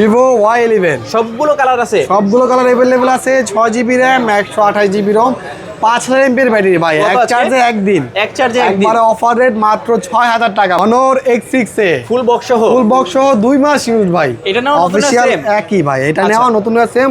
Vivo Y eleven সবগুলো colour আছে? সবগুলো কালার অ্যাভেলেবেল আছে ছ জিবি র্যাম একশো আঠাশ জিবি রম পাঁচ হাজার এমপির ব্যাটারি ভাই এক চার্জে একদিন। এক চার্জে একবার অফার রেট মাত্র ছয় হাজার টাকা। Honor X six A. Full box সহ? ফুল বক্স সহ দুই মাস ইউজ ভাই। এটা নেওয়া অফিসিয়াল একই ভাই এটা আচ্ছা। নেওয়া নতুন সেম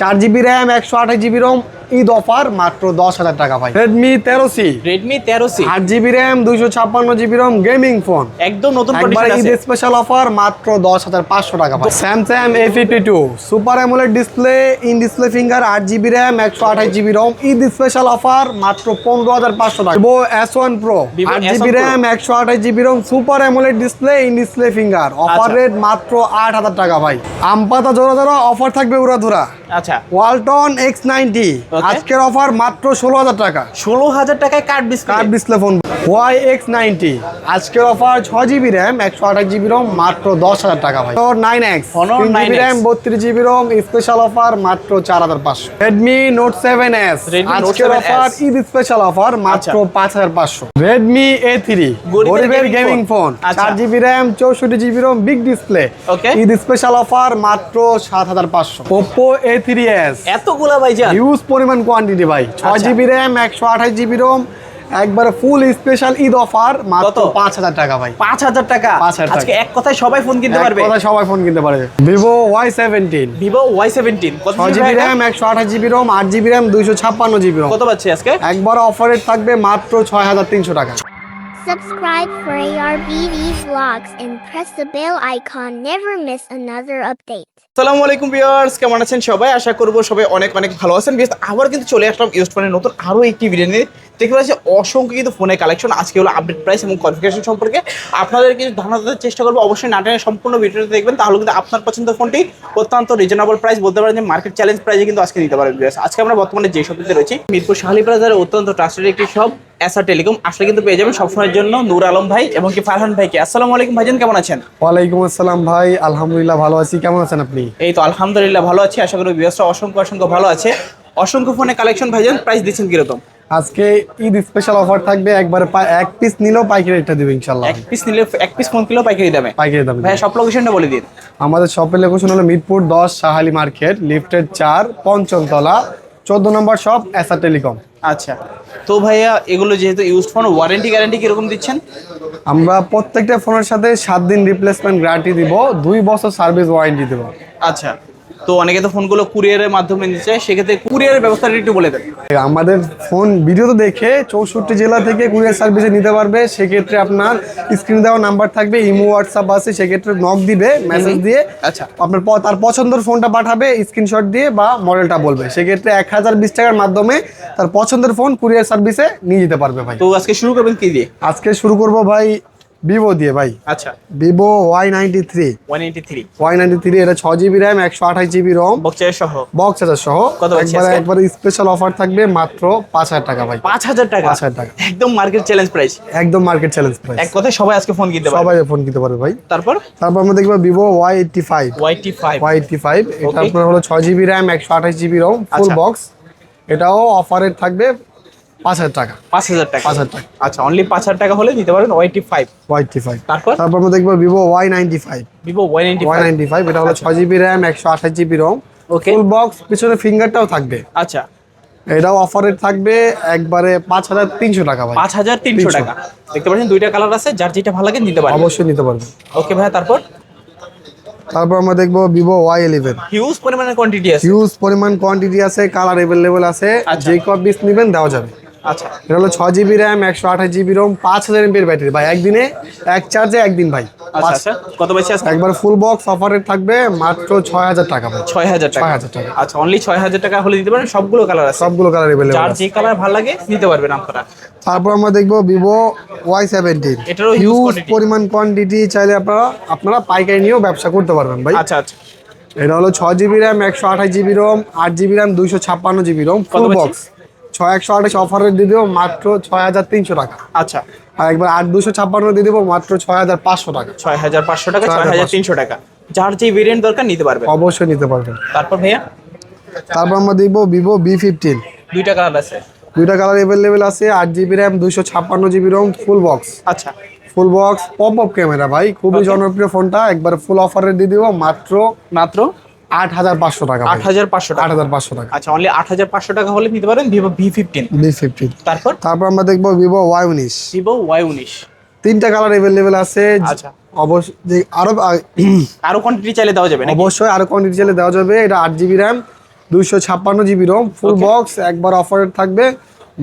চার জিবি র্যাম একশো আঠাশ জিবি রম ঈদ অফার মাত্র দশ হাজার টাকা ভাই। রেডমি তেরো সি রেডমি তেরো সি আট জিবি র্যাম দুইশো ছাপ্পান্ন জিবি রম গেমিং ফোন একদম নতুন ঈদ স্পেশাল অফার মাত্র দশ হাজার পাঁচশো টাকা ভাই। Samsung A fifty two super AMOLED display in display finger আট জিবি র্যাম একশো আঠাশ GB ROM Eid special offer মাত্র পনেরো হাজার পাঁচশো টাকা। ভিভো এস ওয়ান প্রো আট জিবি র্যাম একশো আঠাশ GB ROM super AMOLED display in display finger offer. Rate মাত্র আট হাজার টাকা ভাই। আম পাতা জোড়া জোড়া অফার থাকবে উড়াধুরা। আচ্ছা। Walton X ninety. আজকের অফার মাত্র ষোলো হাজার টাকা। ষোলো হাজার টাকায় card card display phone Y X ninety আজকের অফার ছয় জিবি র্যাম একশো আঠাশ জিবি রম মাত্র দশ হাজার টাকা ভাই। নাইন এক্স জিবি র্যাম বত্রিশ জিবি রম স্পেশাল অফার মাত্র চার হাজার পাঁচশো। রেডমি নোট সেভেন এস আজকের অফার ঈদ স্পেশাল অফার মাত্র। পাঁচ হাজার পাঁচশো। রেডমি এ থ্রি গরিবের গেমিং ফোন আচ্ছা। চার জিবি র্যাম চৌষট্টি GB ROM big display. Eid special offer মাত্র সাত হাজার পাঁচশো। ওপো এ থ্রি এস এতগুলা ভাই যান হিউজ পরিমাণ কোয়ান্টিটি ভাই। ছয় আচ্ছা। জিবি র্যাম একশো আঠাশ জিবি রোম একবারে ফুল স্পেশাল ঈদ অফার মাত্র পাঁচ হাজার টাকা ভাই। পাঁচ হাজার টাকা? 5,000 টাকা। আজকে এক কথায় সবাই ফোন কিনতে পারবে? কথায় সবাই ফোন কিনতে পারবে। Vivo Y seventeen Vivo Y seventeen ছয় জিবি র্যাম একশো আঠাশ জিবি রোম আট জিবি র্যাম দুইশো ছাপ্পান্ন জিবি রোম কত পাচ্ছে আজকে? একবার অফারের থাকবে মাত্র ছয় হাজার তিনশো টাকা। Subscribe for ARBD vlogs and press the bell icon. Never miss another update. আসসালামু আলাইকুম ভিউয়ার্স কেমন আছেন সবাই? আশা করব সবাই অনেক অনেক ভালো আছেন। বিকজ আবার কিন্তু চলে আসলাম ইউজ ফোনের নতুন আরও একটি ভিডিও নিয়ে। দেখতে পাচ্ছি অসংখ্য কিন্তু ফোনের কালেকশন আজকে হলো আপডেট প্রাইস এবং কনফিগারেশন সম্পর্কে। আপনাদের কিছু ধারণা দেওয়ার চেষ্টা করব, অবশ্যই নাটেনের সম্পূর্ণ ভিডিওটা দেখবেন। তাহলে কিন্তু আপনার পছন্দের ফোনটি অত্যন্ত রিজনেবল প্রাইস বলতে পারেন যে মার্কেট চ্যালেঞ্জ প্রাইসে কিন্তু আজকে দিতে viewers। আজকে আমরা বর্তমানে যে শপটিতে রয়েছি, মিরপুর শাহালি প্লাজার অত্যন্ত ট্রাস্টেড একটি শপ এসআর টেলিকম আসলে কিন্তু পেয়ে যাবেন সবসময়ের জন্য নূর আলম ভাই এবং কি ফারহান ভাইকে। আসসালামু আলাইকুম ভাইজান কেমন আছেন? ওয়ালাইকুম আসসালাম ভাই আলহামদুলিল্লাহ ভালো আছি। কেমন আছেন আপনি? এই তো আলহামদুলিল্লাহ ভালো আছি। আশা করি ভিউয়ার্সরা অসংখ্য অসংখ্য ভালো আছে। অসংখ্য ফোনে কালেকশন ভাইজান প্রাইস দিচ্ছেন কীরকম? আজকে ঈদ স্পেশাল অফার থাকবে একবারে এক পিস নিলেও পাইকারি রেটটা দেবে ইনশাল্লাহ এক পিস নিলে এক পিস ফোন কিলো পাইকারি দামে? পাইকারি দামে ভাই সব লোকেশনটা বলে দিন। আমাদের শপের লোকেশন হলো মিরপুর দশ সাহালি মার্কেট লিফটেড চার পঞ্চমতলা চোদ্দ নম্বর সব এসআর টেলিকম আচ্ছা। তো ভাইয়া এগুলো যেহেতু ইউজ ফোন ওয়ারেন্টি গ্যারেন্টি কীরকম দিচ্ছেন? আমরা প্রত্যেকটা ফোনের সাথে সাত দিন রিপ্লেসমেন্ট গ্যারান্টি দিব দুই বছর সার্ভিস ওয়ারেন্টি দেবো। আচ্ছা। তো অনেকে তো ফোনগুলো কুরিয়ারের মাধ্যমে নিচ্ছে সেক্ষেত্রে কুরিয়ারের ব্যবস্থাটা একটু বলে দেন। আমাদের ফোন ভিডিও তো দেখে চৌষট্টি জেলা থেকে কুরিয়ার সার্ভিসে নিতে পারবে সেক্ষেত্রে আপনার স্ক্রিনে দেওয়া নাম্বার থাকবে ইমো হোয়াটসঅ্যাপ আছে সেক্ষেত্রে নক দিবে মেসেজ দিয়ে আচ্ছা। আপনার তার পছন্দের ফোনটা পাঠাবে স্ক্রিনশট দিয়ে বা মডেলটা বলবে। সেক্ষেত্রে এক হাজার বিশ টাকার মাধ্যমে তার পছন্দের ফোন কুরিয়ার সার্ভিসে নিয়ে যেতে পারবে ভাই। তো আজকে শুরু করবেন কি দিয়ে? আজকে শুরু করব ভাই ভিভো দিয়ে ভাই। আচ্ছা। Vivo Y ninety three Y ninety three এটা ছ জিবি র্যাম একশো আঠাশ জিবি রম বক্সের সহ? বক্স চার্জার সহ। পাচ্ছি একবারে স্পেশাল অফার থাকবে মাত্র পাঁচ হাজার টাকা ভাই। পাঁচ হাজার টাকা? 5,000 টাকা। একদম মার্কেট চ্যালেঞ্জ প্রাইস একদম মার্কেট চ্যালেঞ্জ প্রাইস এক কথায় সবাই আজকে ফোন কিনতে পারবে। সবাই ফোন কিনতে পারবে ভাই। তারপর? তারপর আমরা দেখব Vivo Y eighty five YT five Y eighty five এটা আপনার হলো ছয় জিবি র্যাম একশো আঠাশ জিবি রম ফুল। বক্স এটাও অফারে থাকবে পাঁচ হাজার টাকা। পাঁচ হাজার টাকা। 5,000 টাকা। আচ্ছা অনলি পাঁচ হাজার টাকা হলে নিতে পারেন YT five Y eighty five তারপর? তারপর আমরা দেখব Vivo Y ninety five Vivo Y ninety Y ninety five এটা হলো ছয় জিবি র্যাম একশো আঠাশ GB ROM Okay. Full box পিছনে ফিঙ্গারটাও থাকবে। আচ্ছা। এটাও অফারে থাকবে একবারে পাঁচ হাজার তিনশো টাকা ভাই। পাঁচ হাজার তিনশো টাকা। দেখতে পাচ্ছেন দুইটা কালার আছে যার যেটা ভালো লাগে নিতে পারেন। অবশ্যই নিতে পারবে ওকে ভাইয়া তারপর? তারপর আমরা দেখব ভিভো ওয়াই ইলেভেন হিউজ পরিমাণের কোয়ান্টিটি আছে। হিউজ পরিমাণ কোয়ান্টিটি আছে কালার অ্যাভেলেবেল আছে। আচ্ছা। যে কপ পিস নেবেন দেওয়া যাবে। আচ্ছা এটা হলো ছয় জিবি র্যাম একশো আঠাশ জিবি রোম পাঁচ হাজার এমপির ব্যাটারি। ভাই একদিনে এক চার্জে একদিন ভাই। আচ্ছা কত বেশি আছে একবার ফুল বক্স অফারে থাকবে মাত্র ছয় হাজার টাকা ভাই। ছয় হাজার টাকা। 6,000 টাকা। আচ্ছা অনলি ছয় হাজার টাকা হলে দিতে পারেন সবগুলো কালার আছে। সবগুলো কালার অ্যাভেলেবল যার যে কালার ভালো লাগে নিতে পারবেন আপনারা। তারপর আমরা দেখব ভিভো ওয়াই সেভেন্টিন এটারও হিউজ পরিমাণ কোয়ান্টিটি চাইলে আপনারা আপনারা পাইকারি নিয়েও ব্যবসা করতে পারবেন ভাই। আচ্ছা আচ্ছা। এটা হলো ছয় জিবি র্যাম একশো আঠাশ জিবি রোম আট জিবি র্যাম দুইশো ছাপ্পান্ন জিবি রোম ফুল বক্স ছয় একশো আঠাশ অফারে দিয়ে দেবো মাত্র ছয় হাজার তিনশো টাকা। আচ্ছা। আর একবার আট দুশো ছাপ্পান্ন দিয়ে দেবো মাত্র ছয় হাজার পাঁচশো টাকা। ছয় হাজার পাঁচশো টাকা ছয় হাজার তিনশো টাকা। যার যে ভেরিয়েন্ট দরকার নিতে পারবেন অবশ্যই নিতে পারবেন তারপর ভাইয়া? তারপর আমরা দেখব ভিভো বি ফিফটিন দুইটা কালার আছে। দুইটা কালার অ্যাভেলেবেল আছে আট জিবি র্যাম দুইশো ছাপ্পান্ন জিবি রোম ফুল বক্স আচ্ছা। Full box pop up camera ভাই। খুবই জনপ্রিয় ফোনটা একবার ফুল অফারে দিয়ে দিব মাত্র মাত্র আট হাজার পাঁচশো টাকা আট হাজার পাঁচশো আট হাজার পাঁচশো টাকা। আচ্ছা অনলি আট হাজার পাঁচশো টাকা হলে নিতে পারেন Vivo V fifteen V fifteen তারপর? তারপর আমরা দেখব ভিভো ওয়াই উনিশ ভিভো ওয়াই উনিশ তিনটা কালার অ্যাভেলেবেল আছে। আচ্ছা। অবশ্যই আরও আরও কোয়ান্টিটি চাইলে দেওয়া যাবে অবশ্যই আরও কোয়ান্টিটি চাইলে দেওয়া যাবে। এটা আট জিবি র্যাম দুইশো ছাপ্পান্ন জিবি রোম ফুল বক্স একবার অফারে থাকবে।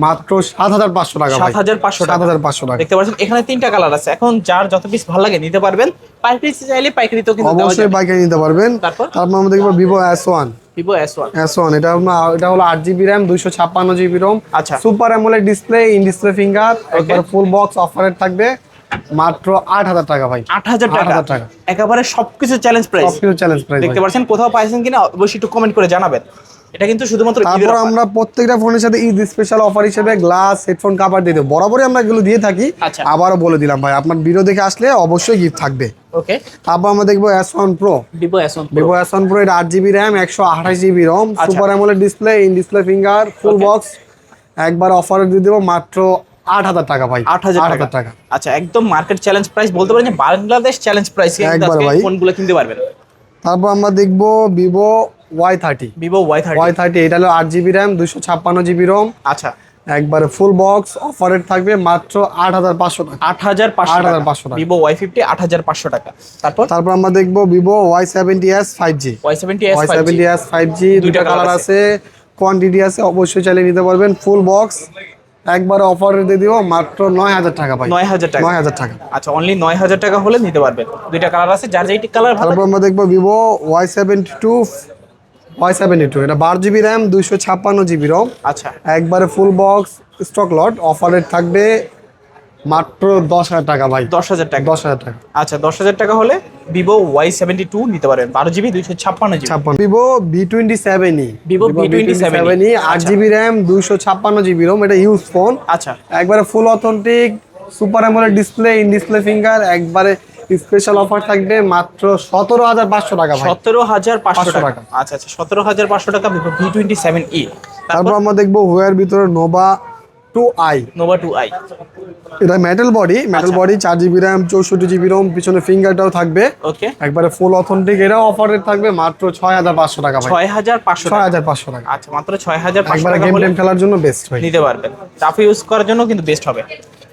মাত্র সাত হাজার পাঁচশো টাকা সাত হাজার পাঁচশো সাত হাজার পাঁচশো টাকা। দেখতে পাচ্ছেন এখানে তিনটা কালার আছে। এখন যার যত পিস ভালো লাগে নিতে পারবেন। পাইকারি চাইলে পাইকারিতেও কিন্তু অবশ্যই বাইকে নিতে পারবেন। তারপর? তারপর আমরা দেখব Vivo S one Vivo S one S one এটা এটা হলো আট জিবি র্যাম দুইশো ছাপ্পান্ন জিবি রোম আচ্ছা। Super AMOLED display in display finger একবার ফুল বক্স অফারে থাকবে মাত্র আট হাজার টাকা ভাই। আট হাজার টাকা। 8,000 টাকা। একেবারে সবকিছু চ্যালেঞ্জ প্রাইস সবকিছু চ্যালেঞ্জ প্রাইস দেখতে পাচ্ছেন কোথাও পাইছেন কিনা অবশ্যই একটু কমেন্ট করে জানাবেন। এটা কিন্তু শুধুমাত্র তারপর আমরা প্রত্যেকটা ফোনের সাথে ঈদ স্পেশাল অফার হিসেবে গ্লাস হেডফোন কাভার দিয়ে দেবো। বরাবরই আমরা এগুলো দিয়ে থাকি। আচ্ছা। আবারও বলে দিলাম ভাই আপনার ভিডিও দেখে আসলে অবশ্যই গিফট থাকবে। ওকে তারপর আমরা দেখব S one pro Vivo S one Vivo S one pro এটা আট জিবি র্যাম একশো আঠাশ GB ROM. Super AMOLED display in display finger full box একবার অফার দিয়ে দেবো মাত্র আট হাজার টাকা ভাই। আট হাজার টাকা। আচ্ছা একদম মার্কেট চ্যালেঞ্জ প্রাইস বলতে পারেন বাংলাদেশ চ্যালেঞ্জ প্রাইস। ফোনগুলো কিনতে পারবেন। তারপর আমরা দেখব Vivo Y thirty Vivo Y thirty Y thirty এটা হলো আট জিবি র্যাম দুশো ছাপ্পান্ন জিবি রম আচ্ছা। একবারে ফুল বক্স অফারের থাকবে মাত্র আট হাজার পাঁচশো টাকা। আট হাজার পাঁচশো 8,500 টাকা। ভিভো ওয়াই ফিফটি আট হাজার পাঁচশো টাকা। তারপর? তারপর আমরা দেখব Vivo Y seventy S five G Y seventy S Y seventy S five G দুইটা কালার আছে। কোয়ান্টিটি আছে অবশ্যই চালিয়ে নিতে পারবেন। ফুল বক্স একবার অফারে দিয়ে দিব মাত্র নয় হাজার টাকা ভাই। নয় হাজার টাকা। নয় হাজার টাকা। আচ্ছা অনলি নয় হাজার টাকা হলে নিতে পারবেন। দুইটা কালার আছে যার যেটি কালার ভালো তারপর আমরা দেখব Vivo Y seventy two Y seventy two এটা বারো জিবি র্যাম দুইশো ছাপ্পান্ন জিবি রম আচ্ছা। একবারে ফুল বক্স স্টক লট অফারের থাকবে মাত্র দশ হাজার টাকা ভাই। দশ হাজার টাকা। দশ হাজার টাকা। আচ্ছা দশ হাজার টাকা হলে ভিভো ওয়াই সেভেন্টি টু নিতে পারেন। বারো জিবি দুইশো ছাপ্পান্ন ছাপ্পান্ন। Vivo V twenty seven E Vivo V27e seven আট আচ্ছা। জিবি র্যাম দুইশো ছাপ্পান্ন জিবি রোম এটা ইউজ ফোন আচ্ছা। একবারে full authentic super AMOLED display in display finger একবারে স্পেশাল অফার থাকবে মাত্র সতেরো হাজার পাঁচশো টাকা সতেরো হাজার পাঁচশো টাকা। আচ্ছা আচ্ছা সতেরো হাজার পাঁচশো টাকা Vivo V twenty seven E. তারপর আমরা দেখব হোয়ার ভিতরে Nova two I Nova two I এটা মেটাল বডি মেটাল। বডি চার জিবি র্যাম চৌষট্টি জিবি রোম পিছনে ফিঙ্গারটাও থাকবে। ওকে একবারে ফুল অথেন্টিক এটাও অফারে থাকবে মাত্র ছয় হাজার পাঁচশো টাকা ছয় হাজার পাঁচশো ছয় হাজার পাঁচশো টাকা। আচ্ছা মাত্র ছয় হাজার পাঁচশো টাকা গেম টেম খেলার জন্য বেস্ট ভাই। নিতে পারবেন। টাফে ইউজ করার জন্য কিন্তু বেস্ট হবে।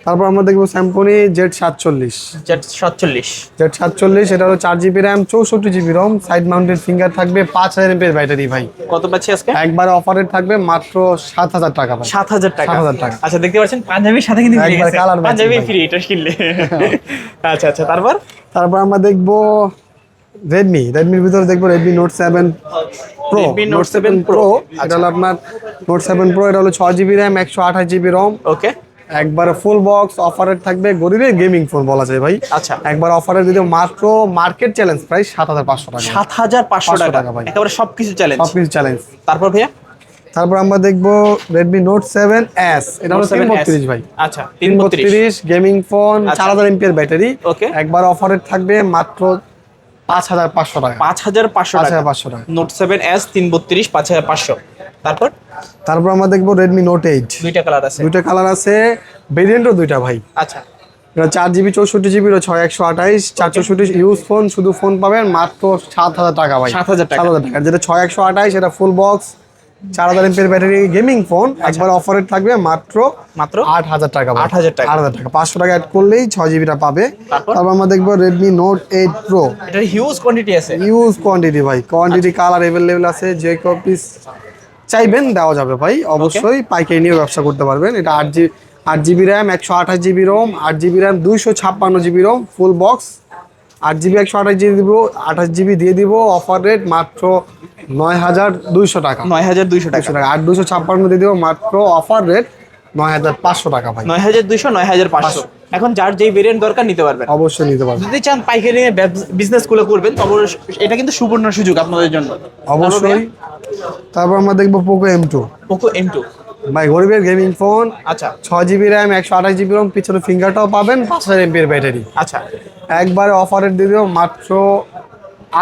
তারপর আমরা দেখব স্যামসনি জেড সাতচল্লিশ। জেড সাতচল্লিশ। জেড সাতচল্লিশ এটা হলো চার জিবি র্যাম চৌষট্টি GB ROM side mounted finger থাকবে পাঁচ হাজার এমপের ব্যাটারি ভাই। কত পাচ্ছি আজকে? একবার অফারে থাকবে মাত্র সাত হাজার টাকা সাত হাজার টাকা। 7,000 টাকা। আচ্ছা দেখতে পাচ্ছেন পাঞ্জাবির সাথে কিন্তু একবার গেছে পাঞ্জাবি ফ্রি এটা কিনলে। আচ্ছা আচ্ছা তারপর? তারপর আমরা দেখব রেডমি রেডমির ভিতরে দেখব Redmi Note seven pro Redmi Note Note 7 seven Pro। Pro এটা হলো আপনার নোট সেভেন প্রো এটা হলো ছয় জিবি র্যাম একশো আঠাশ জিবি রম ওকে একবার ফুল বক্স অফারের থাকবে গরিবের গেমিং ফোন বলা যায় ভাই। আচ্ছা। একবার অফারে যদি মাত্র মার্কেট চ্যালেঞ্জ প্রাইস সাত হাজার পাঁচশো টাকা। সাত হাজার পাঁচশো টাকা। ভাই। একেবারে সবকিছু চ্যালেঞ্জ সবকিছু চ্যালেঞ্জ তারপর ভাইয়া? তারপর আমরা দেখব রেডমি নোট সেভেন এস এটা হলো Note 7S তিন বত্রিশ ভাই। আচ্ছা তিন বত্রিশ গেমিং ফোন। চার হাজার এমপিএর ব্যাটারি Okay. একবার অফারে থাকবে মাত্র পাঁচ হাজার পাঁচশো টাকা। পাঁচ হাজার পাঁচশো টাকা। পাঁচশো টাকা। নোট সেভেন এস তিন বত্রিশ পাঁচ হাজার পাঁচশো। তারপর? তারপর আমরা দেখব রেডমি নোট এইট দুইটা কালার আছে। দুইটা কালার আছে। ভেরিয়েন্টও দুইটা ভাই। আচ্ছা। এটা চার জিবি চৌষট্টি জিবি ছয় একশো আঠাইশ। চার চৌষট্টি ইউজ ফোন শুধু ফোন পাবেন মাত্র সাত হাজার টাকা ভাই। 7,000 টাকা। সাত হাজার টাকা। যেটা ছয় একশো আঠাইশ এটা ফুল বক্স চার হাজার এমপির ব্যাটারি গেমিং ফোন একবার অফারে থাকবে মাত্র মাত্র আট হাজার টাকা ভাই। 8,000 টাকা। আট হাজার টাকা। পাঁচশো টাকা অ্যাড করলেই ছয় জিবিটা পাবে। তারপর? আমরা দেখব রেডমি নোট এইট প্রো এটার হিউজ কোয়ান্টিটি আছে। ইউজ কোয়ান্টিটি ভাই। কোয়ান্টিটি কালার অ্যাভেলেবেল আছে যে কপিস চাইবেন দেওয়া যাবে ভাই। অবশ্যই পাইকারি নিয়ে ব্যবসা করতে পারবেন। এটা আট জি আট জিবি র্যাম একশো আঠাশ জিবি রোম আট জিবি র্যাম দুইশো ছাপ্পান্ন জিবি রোম ফুল বক্স। আট জিবি একশো আঠাশ জিবি দিব আঠাশ জিবি দিয়ে দিব অফার রেট মাত্র নয় হাজার দুইশো টাকা। নয় হাজার দুইশো টাকা। দুইশো আট দুশো ছাপ্পান্ন দিয়ে দিব মাত্র অফার রেট নয় হাজার পাঁচশো টাকা ভাই। নয় হাজার দুইশো নয় হাজার পাঁচশো। এখন যার যেই ভেরিয়েন্ট দরকার নিতে পারবেন। অবশ্যই নিতে পারবেন। যদি চান পাইকারি নিয়ে বিজনেসগুলো করবেন তবে এটা কিন্তু সুবর্ণ সুযোগ আপনাদের জন্য। অবশ্যই। তারপর আমরা দেখব Poco M two Poco M two ভাই গরিবের গেমিং ফোন আচ্ছা। ছয় জিবি র্যাম একশো আঠাশ জিবি রম পিছনে ফিঙ্গারটাও পাবেন পাঁচ হাজার এমপির ব্যাটারি আচ্ছা। একবারে অফারের দিয়ে মাত্র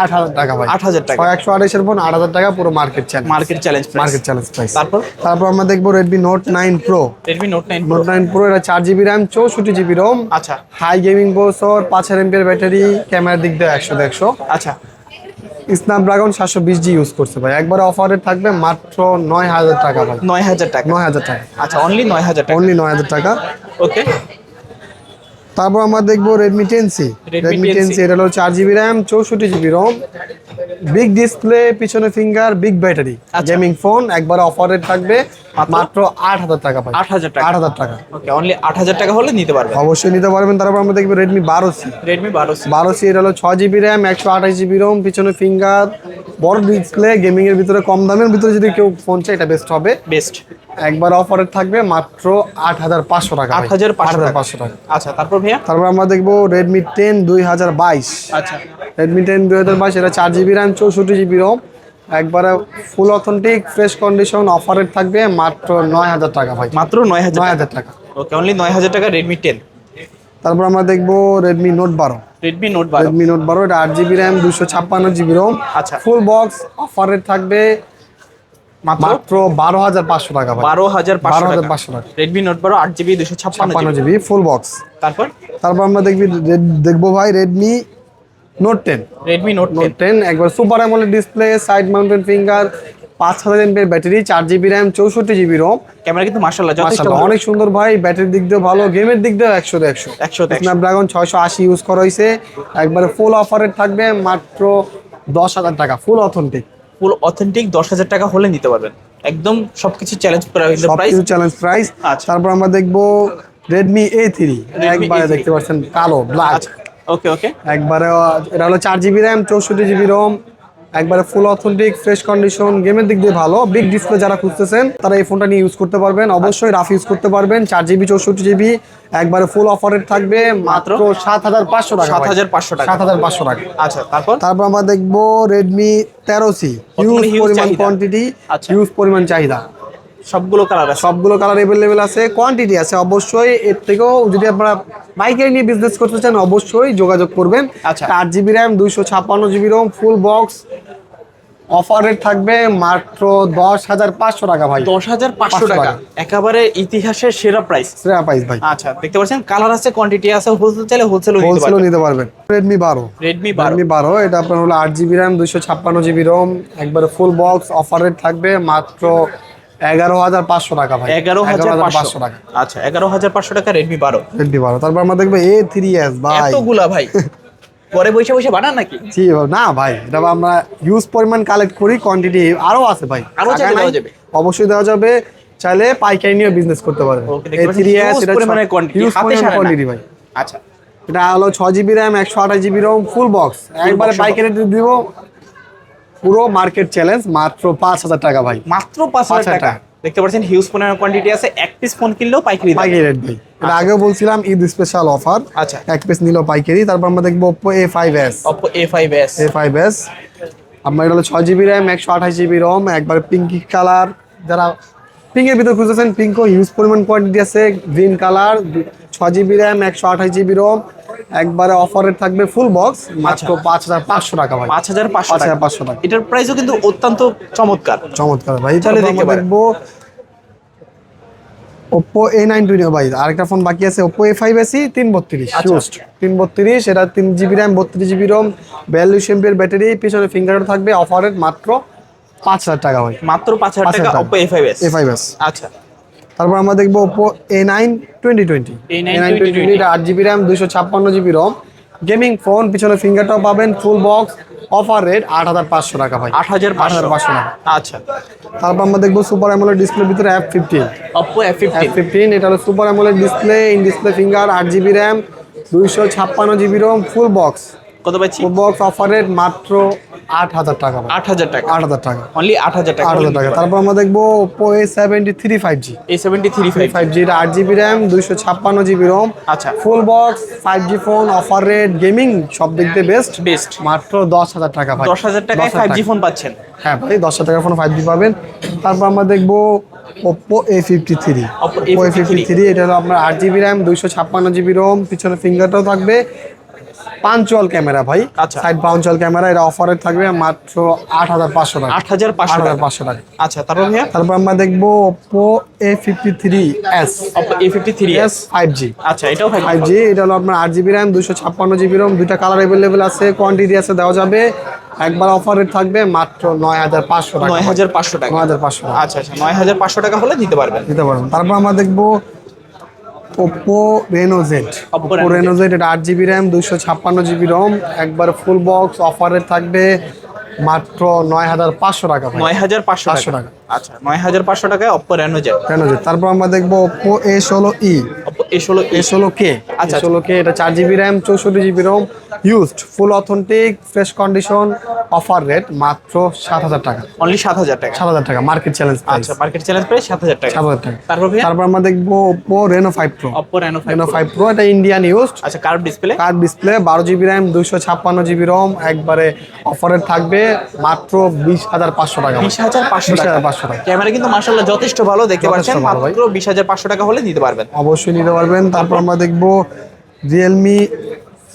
আট হাজার টাকা ভাই। 8,000 টাকা। ছয় একশো আঠাশের ফোন আট হাজার টাকা পুরো market challenge market challenge market challenge price তারপর? তারপর আমরা দেখব Redmi note nine pro Redmi note nine note nine pro এটা চার জিবি র্যাম চৌষট্টি জিবি রোম আচ্ছা। হাই গেমিং প্রসেসর পাঁচ হাজার এমপির ব্যাটারি ক্যামেরার দিক দিয়ে একশো একশো আচ্ছা। স্ন্যাপড্রাগন সাতশো বিশ জি ইউজ করছে ভাই। একবার অফারে থাকবে মাত্র নয় হাজার টাকা ভাই। নয় হাজার টাকা। নয় হাজার টাকা। আচ্ছা অনলি নয় হাজার টাকা। অনলি নয় হাজার টাকা। ওকে তারপর আমরা দেখব Redmi ten C Redmi 10C ten C এটা হলো চার জিবি র্যাম চৌষট্টি জিবি রম বিগ ডিসপ্লে পিছনে finger big battery. Gaming phone একবার অফারে থাকবে। মাত্র? আট হাজার টাকা ভাই। 8,000 টাকা। আট হাজার টাকা। ওকে অনলি আট হাজার টাকা হলে নিতে পারবেন। অবশ্যই নিতে পারবেন। তারপর আমরা দেখব রেডমি বারো সি রেডমি বারো বারো সি এটা হলো ছয় জিবি র্যাম একশো আঠাশ জিবি রোম পিছনে ফিঙ্গার বড় ডিসপ্লে গেমিং এর ভিতরে কম দামের ভিতরে যদি কেউ ফোন চায় এটা বেস্ট হবে। বেস্ট একবার অফারে থাকবে মাত্র আট হাজার পাঁচশো টাকা আট হাজার পাঁচশো টাকা। আচ্ছা তারপর ভাইয়া? তারপর আমরা দেখব রেডমি টেন দুই হাজার বাইশ। আচ্ছা। রেডমি টেন দুই হাজার বাইশ এটা চার জিবি র্যাম চৌষট্টি জিবি রোম একবারে ফুল অথেন্টিক ফ্রেশ কন্ডিশন অফারের থাকবে মাত্র নয় হাজার টাকা ভাই। মাত্র নয় হাজার নয় টাকা হাজার টাকা। ওকে অনলি নয় হাজার টাকা রেডমি টেন তারপর আমরা দেখব রেডমি নোট বারো। রেডমি নোট বারো। রেডমি নোট বারো এটা আট জিবি র্যাম দুশো ছাপ্পান্ন জিবি রোম আচ্ছা। ফুল বক্স অফারের থাকবে মাত্র? বারো হাজার পাঁচশো টাকা বারো হাজার বারো হাজার টাকা পাঁচশো টাকা। রেডমি নোট বারো আট জিবি দুশো ছাপ্পান্ন জিবি ফুল বক্স তারপর? তারপর আমরা দেখবি দেখব ভাই Redmi note ten Redmi note note ten একবার super AMOLED display side mountain finger পাঁচ হাজার এমপির ব্যাটারি চার জিবি র্যাম চৌষট্টি জিবি রোম ক্যামেরা কিন্তু মার্শাল্লাহ ভালো। অনেক সুন্দর ভাই ব্যাটারির দিক দিয়ে ভালো গেমের দিক দিয়ে একশো একশো একশো। স্ন্যাপড্রাগন ছয়শো আশি ইউজ করা হয়েছে একবারে ফুল অফারের থাকবে মাত্র দশ হাজার টাকা ফুল অথেন্টিক ফুল অথেন্টিক দশ হাজার টাকা হলে নিতে পারবেন। একদম সবকিছু চ্যালেঞ্জ প্রাইস কিছু চ্যালেঞ্জ প্রাইস। তারপর আমরা দেখব রেডমি এ থ্রি একবারে দেখতে পাচ্ছেন কালো ব্ল্যাক ওকে ওকে একবারে এটা হলো চার জিবি র্যাম চৌষট্টি জিবি রোম একবারে ফুল অথেন্টিক ফ্রেশ কন্ডিশন গেমের দিক দিয়ে ভালো বিগ ডিসপ্লে যারা খুঁজতেছেন তারা এই ফোনটা নিয়ে ইউজ করতে পারবেন অবশ্যই রাফ ইউজ করতে পারবেন চার জিবি চৌষট্টি জিবি একবারে ফুল অফারের থাকবে মাত্র সাত হাজার পাঁচশো টাকা 7,500 টাকা। সাত হাজার পাঁচশো টাকা। আচ্ছা তারপর? তারপর আমরা দেখব রেডমি তেরো সি হিউজ পরিমাণ কোয়ান্টিটি আচ্ছা। হিউজ পরিমাণ চাহিদা। সবগুলো কালার আছে। সবগুলো কালার অ্যাভেলেবেল আছে কোয়ান্টিটি আছে। অবশ্যই এর থেকেও যদি আপনারা বাইকের নিয়ে বিজনেস করতে চান অবশ্যই যোগাযোগ করবেন। আচ্ছা। আট জিবি র্যাম দুইশো ছাপ্পান্ন জিবি রোম ফুল বক্স অফারে থাকবে মাত্র দশ হাজার পাঁচশো টাকা ভাই। দশ হাজার পাঁচশো টাকা। একেবারে ইতিহাসের সেরা প্রাইস শ্রেয়া পাইস ভাই। আচ্ছা দেখতে পাচ্ছেন কালার আছে কোয়ান্টিটি আছে হোলসেল চাইলে হোলসেল হোলসেলও নিতে পারবেন। রেডমি বারো। রেডমি রেডমি বারো এটা আপনার হলো আট জিবি র্যাম দুইশো ছাপ্পান্ন জিবি রোম একবারে ফুল বক্স অফারে থাকবে মাত্র এগারো হাজার পাঁচশো টাকা ভাই। এগারো হাজার পাঁচশো। টাকা। আচ্ছা এগারো হাজার পাঁচশো টাকা রেডমি বারো। রেডমি বারো। তারপর আমরা দেখব এ থ্রি এস ভাই। এতগুলা ভাই। পরে বসে বসে বানান নাকি? জি না ভাই এটা আমরা ইউজ পরিমাণ কালেক্ট করি কোয়ান্টিটি আরও আছে ভাই। আরও দেওয়া যাবে? অবশ্যই দেওয়া যাবে। চাইলে পাইকারি নিয়ে বিজনেস করতে পাচ্ছেন। হিউজ কোয়ান্টিটি ভাই। আচ্ছা। এটা হলো ছয় জিবি র্যাম একশো আঠাশ জিবি রোম ফুল বক্স একবারে পাইকারি দিব। পুরো মার্কেট চ্যালেঞ্জ মাত্র পাঁচ হাজার টাকা ভাই। মাত্র পাঁচ হাজার টাকা। দেখতে পাচ্ছেন হিউজ ফোনের কোয়ান্টিটি আছে এক পিস ফোন কিনলেও পাইকারি। পাইকারি রেট ভাই। এটা আগেও বলছিলাম ঈদ স্পেশাল অফার আচ্ছা। এক পিস নিল পাইকারি তারপর আমরা দেখব Oppo A five S Oppo A5s A five S আপনার এটা হলো ছয় জিবি র্যাম একশো আঠাশ জিবি রম একবার পিঙ্কি কালার যারা পিঙ্কের ভিতরে খুঁজেছেন পিঙ্কও হিউজ পরিমাণ কোয়ান্টিটি আছে গ্রিন কালার ছয় জিবি র্যাম একশো আঠাশ জিবি রম একবারে অফারে থাকবে ফুল বক্স মাত্র পাঁচ হাজার পাঁচশো টাকা ভাই। পাঁচ হাজার পাঁচশো টাকা। পাঁচশো টাকা। এটার প্রাইসও কিন্তু অত্যন্ত চমৎকার। চমৎকার ভাই। তাহলে দেখতে পারেন। দেখব ওপো এ নাইন টোয়েন্টি ভাই। আরেকটা ফোন বাকি আছে ওপো এ ফাইভ এসি তিন বত্রিশ আচ্ছা। তিন বত্রিশ এটা তিন জিবি র্যাম বত্রিশ জিবি রোম বিয়াল্লিশ এমপির ব্যাটারি পিছনে ফিঙ্গার থাকবে অফারের মাত্র পাঁচ হাজার টাকা ভাই। মাত্র পাঁচ হাজার পাঁচ টাকা। হাজার Oppo A5s A five S আচ্ছা। তারপর আমরা দেখব Oppo A nine twenty twenty A nine twenty এটা আট জিবি র্যাম দুশো ছাপ্পান্ন জিবি রোম গেমিং ফোন পিছনে ফিঙ্গারটাও পাবেন ফুল বক্স অফার রেট আট হাজার পাঁচশো টাকা ভাই। আট হাজার আট হাজার পাঁচশো টাকা। আচ্ছা। তারপর আমরা দেখব সুপার অ্যামোলেড ডিসপ্লের ভিতরে F fifteen F A15 fifteen এটা হলো super AMOLED display in display finger আট জিবি র্যাম দুইশো ছাপ্পান্ন জিবি রোম ফুল বক্স কত পাচ্ছি? বক্স অফারের মাত্র আট হাজার টাকা। আট হাজার টাকা। আট হাজার টাকা। অনলি আট হাজার টাকা। আট হাজার টাকা। তারপর আমরা দেখব Oppo A seventy three five G এই seventy three five five G এটা আট জিবি র্যাম দুইশো ছাপ্পান্ন জিবি রোম আচ্ছা। Full box five G phone offer rate gaming সব দিক দিয়ে বেস্ট বেস্ট মাত্র দশ হাজার টাকা দশ হাজার টাকায় 10,000 ফাইভ জি ফোন পাচ্ছেন। হ্যাঁ ভাই দশ হাজার টাকার ফোন ফাইভ জি পাবেন। তারপর আমরা দেখব Oppo A fifty three Oppo A fifty three এটা হলো আপনার আট জিবি র্যাম দুইশো ছাপ্পান্ন জিবি রোম পিছনে ফিঙ্গারটাও থাকবে। পাঞ্চুয়াল ক্যামেরা ভাই। আচ্ছা। সাইড পাঞ্চুয়াল ক্যামেরা এটা অফারে থাকবে মাত্র আট হাজার পাঁচশো টাকা। আট হাজার পাঁচশো হাজার টাকা পাঁচশো টাকা। আচ্ছা তারপর ভাইয়া? তারপর আমরা দেখব Oppo A fifty three S A fifty three S five G আচ্ছা এটাও ফাইভ জি এটা হলো আপনার আট জিবি র্যাম দুশো ছাপ্পান্ন জিবি রোম দুইটা কালার অ্যাভেলেবেল আছে কোয়ান্টিটি আছে দেওয়া যাবে। একবার অফার রেট থাকবে মাত্র নয় হাজার পাঁচশো টাকা। নয় হাজার পাঁচশো টাকা। নয় হাজার পাঁচশো টাকা। আচ্ছা আচ্ছা নয় হাজার পাঁচশো টাকা হলে দিতে পারবেন। দিতে পারবেন। তারপর আমরা দেখব Oppo Reno Z Oppo Reno Z এটা আট জিবি র্যাম দুশো ছাপ্পান্ন জিবি রম একবার ফুল বক্স অফারে থাকবে মাত্র নয় হাজার পাঁচশো টাকা নয় হাজার পাঁচশো 500 টাকা। টাকা। আচ্ছা নয় হাজার পাঁচশো টাকায় Oppo Reno Z Reno Z তারপর আমরা দেখব ওপো এ ষোলো ই অপ্পো এ ষোলো এ ষোলো কে আচ্ছা, ষোলো কে এটা চার জিবি র্যাম চৌষট্টি GB ROM used full authentic fresh condition offer rate মাত্র সাত হাজার টাকা। অনলি সাত হাজার টাকা। সাত হাজার টাকা মার্কেট চ্যালেঞ্জ আচ্ছা মার্কেট চ্যালেঞ্জ প্রাইস সাত হাজার টাকা। সাত হাজার টাকা। তারপর তারপর আমরা দেখব Oppo Reno five pro Oppo Reno Reno five pro এটা ইন্ডিয়ান ইউজড আচ্ছা কার্ভ ডিসপ্লে কার্ড ডিসপ্লে বারো জিবি র্যাম দুশো ছাপ্পান্ন জিবি রোম একবারে অফারে থাকবে মাত্র বিশ হাজার পাঁচশো টাকা। বিশ হাজার পাঁচশো টাকা। পাঁচশো টাকা। ক্যামেরা কিন্তু মার্শাল্লাহ যথেষ্ট ভালো দেখতে পাচ্ছেন মাত্র বিশ হাজার পাঁচশো টাকা হলে নিতে পারবেন। অবশ্যই নিতে পারবেন। তারপর আমরা দেখব Realme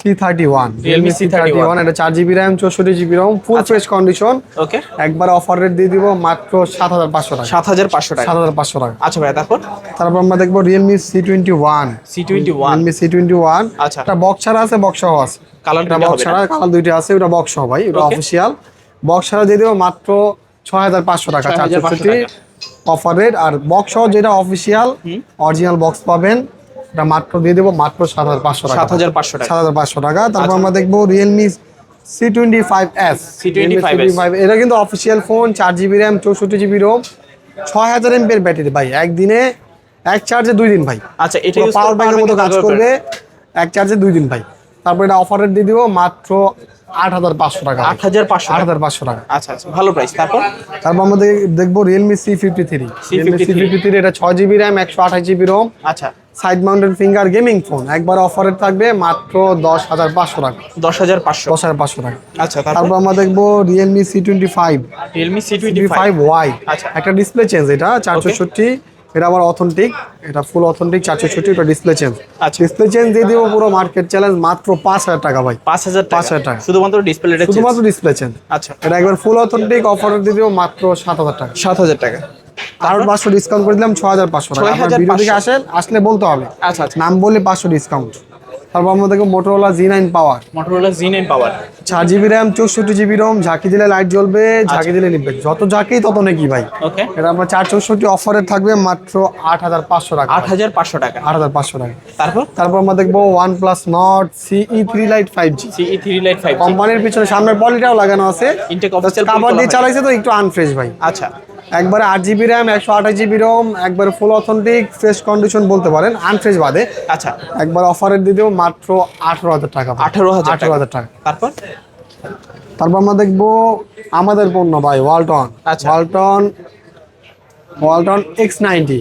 C thirty one Realme C thirty one এটা চার জিবি র্যাম চৌষট্টি GB ROM full. Fresh condition okay একবার অফার রেট দিয়ে দিব মাত্র সাত হাজার পাঁচশো টাকা। সাত হাজার পাঁচশো টাকা। সাত হাজার পাঁচশো টাকা। আচ্ছা ভাইয়া তারপর? তারপর আমরা দেখব Realme C twenty one C twenty one Realme C twenty one আচ্ছা। এটা বক্স ছাড়া আছে বক্স সহ আছে। কালার বক্স ছাড়া কালার দুইটা আছে ওটা বক্স সহ ভাই। ওটা অফিসিয়াল বক্স ছাড়া দিয়ে দেবো মাত্র ছয় হাজার পাঁচশো টাকা 6,500 চারশোষট্টি অফার রেট আর বক্স সহ যেটা অফিসিয়াল অরিজিনাল বক্স পাবেন এটা মাত্র দিয়ে দেবো মাত্র সাত হাজার পাঁচশো টাকা। সাত হাজার পাঁচশো টাকা। সাত হাজার পাঁচশো টাকা। তারপর আচ্ছা। আমরা দেখব Realme C twenty five S C25s এটা কিন্তু অফিসিয়াল ফোন চার জিবি র্যাম চৌষট্টি জিবি রোম ছয় হাজার এমপের ব্যাটারি ভাই। একদিনে এক চার্জে দুই দিন ভাই। আচ্ছা এটা পাওয়ার ব্যাংকের মতো কাজ করবে এক চার্জে দুই দিন ভাই। তারপর এটা অফার রেট দিয়ে দিব মাত্র আট হাজার পাঁচশো টাকা। আট হাজার পাঁচশো আট হাজার পাঁচশো টাকা। আচ্ছা আচ্ছা ভালো প্রাইস তারপর? তারপর আমরা দেখব Realme C fifty three Realme C C53 fifty three এটা ছয় জিবি র্যাম একশো আঠাশ জিবি রোম আচ্ছা। Side mountain finger gaming phone একবার অফারে থাকবে মাত্র দশ হাজার পাঁচশো টাকা। দশ হাজার পাঁচশো। দশ হাজার পাঁচশো টাকা। আচ্ছা তারপর? আমরা দেখব Realme C twenty five Realme C twenty five Y আচ্ছা। একটা ডিসপ্লে চেঞ্জ এটা চারশোষট্টি এটা আবার অথেন্টিক এটা ফুল অথেন্টিক চারশোষট্টি এটা ডিসপ্লে চেঞ্জ আচ্ছা। ডিসপ্লে চেঞ্জ দিয়ে দিব পুরো মার্কেট চ্যালেঞ্জ মাত্র পাঁচ হাজার টাকা ভাই। পাঁচ হাজার পাঁচ হাজার টাকা। শুধুমাত্র ডিসপ্লে শুধুমাত্র ডিসপ্লে চেঞ্জ আচ্ছা। এটা একবার ফুল অথেন্টিক অফার দিয়ে দিব মাত্র সাত হাজার টাকা। সাত হাজার টাকা। আরও পাঁচশো ডিসকাউন্ট করে দিলাম ছ হাজার পাঁচশো টাকা। ভিডিও থেকে আসেন আসলে বলতে হবে। আচ্ছা আচ্ছা। নাম বললে পাঁচশো ডিসকাউন্ট তারপর আমরা দেখব Motorola G nine power Motorola G nine power চার জিবি র্যাম চৌষট্টি জিবি রোম ঝাঁকি দিলে লাইট জ্বলবে ঝাঁকি দিলে নিবে যত ঝাঁকি তত নাকি ভাই। ওকে এটা আপনার চার চৌষট্টি অফারে থাকবে মাত্র আট হাজার পাঁচশো টাকা। আট হাজার পাঁচশো টাকা। আট হাজার পাঁচশো টাকা। তারপর? তারপর আমরা দেখব One Plus Nord CE three lite five G CE three lite five কোম্পানির পিছনে সামনের পলিটাও লাগানো আছে। Official কাবার দিয়ে চালাইছে তো একটু আনফ্রেশ ভাই। আচ্ছা। একবারে আট জিবি র্যাম একশো আঠাশ জিবি রোম একবারে ফুল অথেন্টিক ফ্রেশ কন্ডিশন বলতে পারেন আনফ্রেশ বাদে। আচ্ছা। একবার অফারের দিয়ে দেবো মাত্র আঠারো হাজার টাকা আঠারো হাজার আঠারো হাজার টাকা। তারপর? তারপর আমরা দেখব আমাদের পণ্য ভাই ওয়ালটন আচ্ছা। ওয়ালটন ওয়ালটন এক্স নাইনটি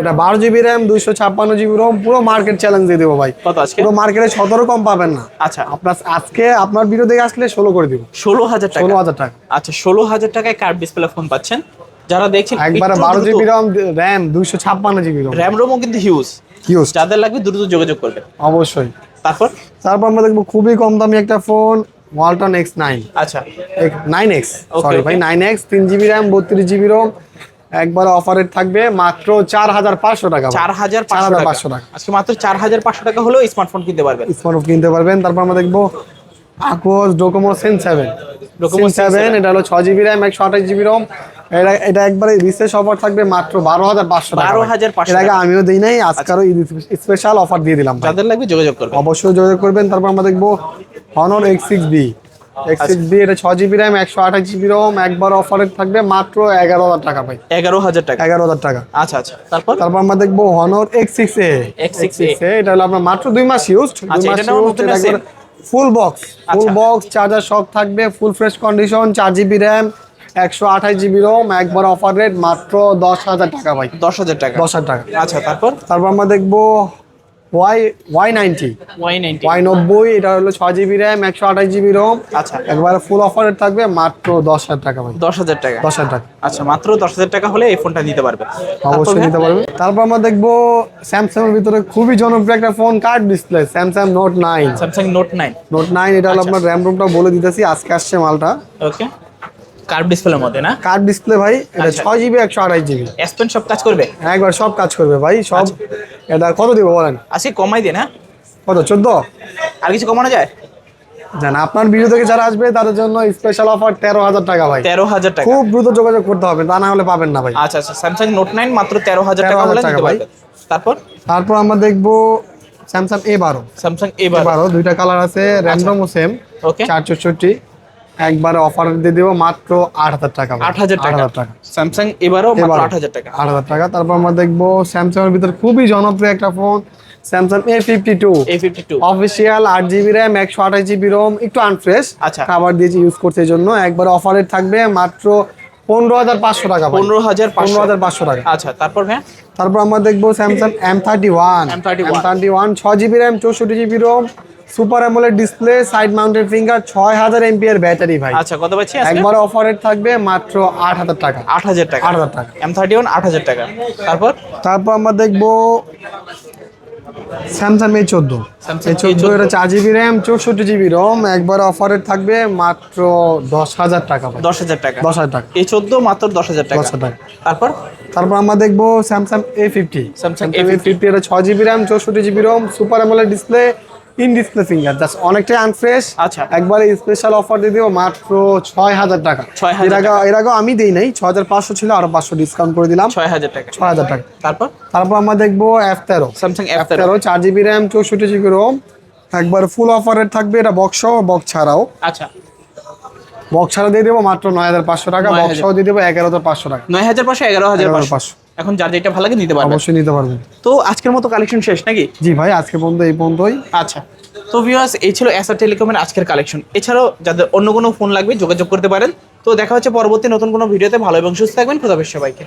এটা বারো জিবি র্যাম দুইশো ছাপ্পান্ন জিবি রোম পুরো মার্কেট চ্যালেঞ্জ দিয়ে দেবো ভাই। পুরো মার্কেটে সতেরো কম পাবেন না। আচ্ছা। আপনার আজকে আপনার ভিডিও দেখে আসলে ষোলো করে দিব। ষোলো হাজার টাকা। ষোলো হাজার টাকা। আচ্ছা ষোলো হাজার টাকায় কার্ড ডিসপ্লে ফোন পাচ্ছেন। যারা দেখছেন একবারে বারো জিবি রম র্যাম দুইশো ছাপ্পান্ন জিবি রোম। র্যাম রোমও কিন্তু হিউজ হিউজ যাদের লাগবে দ্রুত যোগাযোগ করবে অবশ্যই। তারপর? তারপর আমরা দেখব খুবই কম দামি একটা ফোন ওয়ালটন এক্স নাইন আচ্ছা। নাইন এক্স সরি ভাই নাইন এক্স তিন জিবি র্যাম বত্রিশ জিবি রোম। একবার অফারের থাকবে মাত্র চার হাজার পাঁচশো টাকা চার হাজার পাঁচশো টাকা। আজকে মাত্র চার হাজার পাঁচশো টাকা হলেও স্মার্টফোন কিনতে পারবেন। স্মার্টফোন কিনতে পারবেন। তারপর আমরা দেখব Aquos Docomo Sense seven Docomo seven এটা হলো ছ জিবি র্যাম একশো আঠাশ জিবি রোম এটা এটা একবারে বিশেষ অফার থাকবে মাত্র বারো হাজার পাঁচশো 12,500 এর আগে টাকা। আমিও দিই নাই আজকারও স্পেশাল অফার দিয়ে দিলাম। যাদের লাগবে যোগাযোগ করবে অবশ্যই যোগাযোগ করবেন। তারপর আমরা দেখব Honor X six B X six B এটা ছ জিবি র্যাম একশো আঠাশ জিবি রোম একবার অফারে থাকবে মাত্র এগারো হাজার টাকা ভাই। এগারো হাজার টাকা। এগারো হাজার টাকা। আচ্ছা আচ্ছা। তারপর? তারপর আমরা দেখব হনর এক্স সিক্স এ X6A এটা হলো আপনার মাত্র দুই মাস ইউজ দুই আচ্ছা, মাস নেওয়া নতুন আছে? Full box full. Box charger সব থাকবে ফুল ফ্রেশ কন্ডিশন চার জিবি র্যাম একশো আঠাশ জিবি রোম একবার অফার রেট মাত্র দশ হাজার টাকা ভাই। দশ হাজার টাকা। দশ হাজার টাকা। আচ্ছা তারপর? তারপর আমরা দেখব ওয়াই ওয়াই নাইনটি ওয়াই নব্বই এটা হলো ছয় জিবি র্যাম একশো আঠাশ জিবি রোম আচ্ছা। একবারে ফুল অফারের থাকবে মাত্র দশ হাজার টাকা ভাই। দশ হাজার টাকা। দশ হাজার টাকা। আচ্ছা মাত্র দশ হাজার টাকা হলে এই ফোনটা নিতে পারবে। অবশ্যই নিতে পারবে। তারপর আমরা দেখব স্যামসাং এর ভিতরে খুবই জনপ্রিয় একটা phone card display Samsung note nine Samsung note nine note nine এটা হলো আপনার র্যাম রোমটা বলে দিতেছি আজকে আসছে মালটা। ওকে কার্ভ ডিসপ্লের মধ্যে না? কার্ড ডিসপ্লে ভাই এটা আচ্ছা। ছয় জিবি একশো আঠাশ জিবি এস পেন সব কাজ করবে? একবার সব কাজ করবে ভাই সব। আচ্ছা। এটা কত দিব বলেন? আসি কমাই দিন হ্যাঁ কত চোদ্দ? আর কিছু কমানো যায়? জান আপনার ভিডিও থেকে যারা আসবে তাদের জন্য স্পেশাল অফার তেরো হাজার টাকা ভাই। তেরো হাজার টাকা। খুব দ্রুত যোগাযোগ করতে হবে তা না হলে পাবেন না ভাই। আচ্ছা আচ্ছা স্যামসাং নোট নাইন মাত্র তেরো হাজার টাকা 13,000 হলে টাকা নিতে ভাই। পারবে। তারপর? তারপর আমরা দেখব স্যামসাং এ বারো। স্যামসাং এ বারো। দুইটা কালার আছে র্যান্ডমও সেম ওকে চার চৌষট্টি। একবারে অফার দিয়ে দেবো মাত্র আট হাজার টাকা আট হাজার টাকা। টাকা। স্যামসাং এবারও মাত্র আট হাজার টাকা। আট হাজার টাকা। তারপর আমরা দেখব স্যামসাং এর ভিতরে খুবই জনপ্রিয় একটা phone Samsung A fifty two A fifty two official আট জিবি র্যাম একশো আঠাশ জিবি রোম একটু আনফ্রেশ আচ্ছা। খাবার দিয়েছি ইউজ করতে জন্য। একবার অফারের থাকবে মাত্র পনেরো হাজার পাঁচশো টাকা পনেরো হাজার পনেরো হাজার পাঁচশো টাকা। আচ্ছা তারপর হ্যাঁ তারপর আমরা দেখব Samsung M thirty one M31 thirty one ছয় জিবি র্যাম চৌষট্টি GB ROM super AMOLED display side mounted finger ছয় হাজার এমপিএর ব্যাটারি ভাই। আচ্ছা কত পাচ্ছি একবার অফারের থাকবে মাত্র আট হাজার টাকা। আট হাজার টাকা। আট হাজার টাকা। এম থার্টি ওয়ান আট হাজার টাকা। তারপর? তারপর আমরা দেখব স্যামসাং এ চোদ্দ এই চোদ্দ এটা চার জিবি র্যাম চৌষট্টি জিবি রোম একবার অফারের থাকবে মাত্র দশ হাজার টাকা দশ হাজার টাকা। দশ হাজার টাকা। এই চোদ্দ মাত্র দশ হাজার টাকা। দশ হাজার টাকা। তারপর? তারপর আমরা দেখব Samsung A fifty Samsung A fifty এটা ছয় জিবি র্যাম চৌষট্টি GB ROM super AMOLED display in display finger just অনেকটাই আনফ্রেশ আচ্ছা। একবারে স্পেশাল অফার দিয়ে দিব মাত্র ছয় হাজার টাকা। 6,000 এর আগে এর আমি দিই নাই ছয় হাজার পাঁচশো ছিল আরও পাঁচশো ডিসকাউন্ট করে দিলাম। ছয় হাজার টাকা। ছয় হাজার টাকা। তারপর? তারপর আমরা দেখব এফ তেরো। স্যামসাং এফ তেরো। চার জিবি র্যাম চৌষট্টি জিবি রোম একবার ফুল অফারের থাকবে এটা বক্স সহ বক্স ছাড়াও। আচ্ছা। বক্স ছাড়া দিয়ে দেবো মাত্র নয় হাজার পাঁচশো টাকা 9,000 বক্স সহ দিয়ে দেবো এগারো হাজার পাঁচশো টাকা। নয় হাজার পাঁচশো এগারো হাজার 11,500 পাঁচশো। এখন যার যেটা ভালো লাগে নিতে পারবে অবশ্যই নিতে পারবেন। তো আজকের মতো কালেকশন শেষ নাকি? জি ভাই আজকে পর্যন্ত এই পর্যন্তই আচ্ছা। তো ভিউয়ার্স এই ছিল এসআর টেলিকমের আজকের কালেকশন এছাড়াও যাদের অন্য কোনো ফোন লাগবে যোগাযোগ করতে পারেন। তো দেখা হচ্ছে পরবর্তী নতুন কোনো ভিডিওতে। ভালো এবং সুস্থ থাকবেন। খোদাবেশ সবাইকে।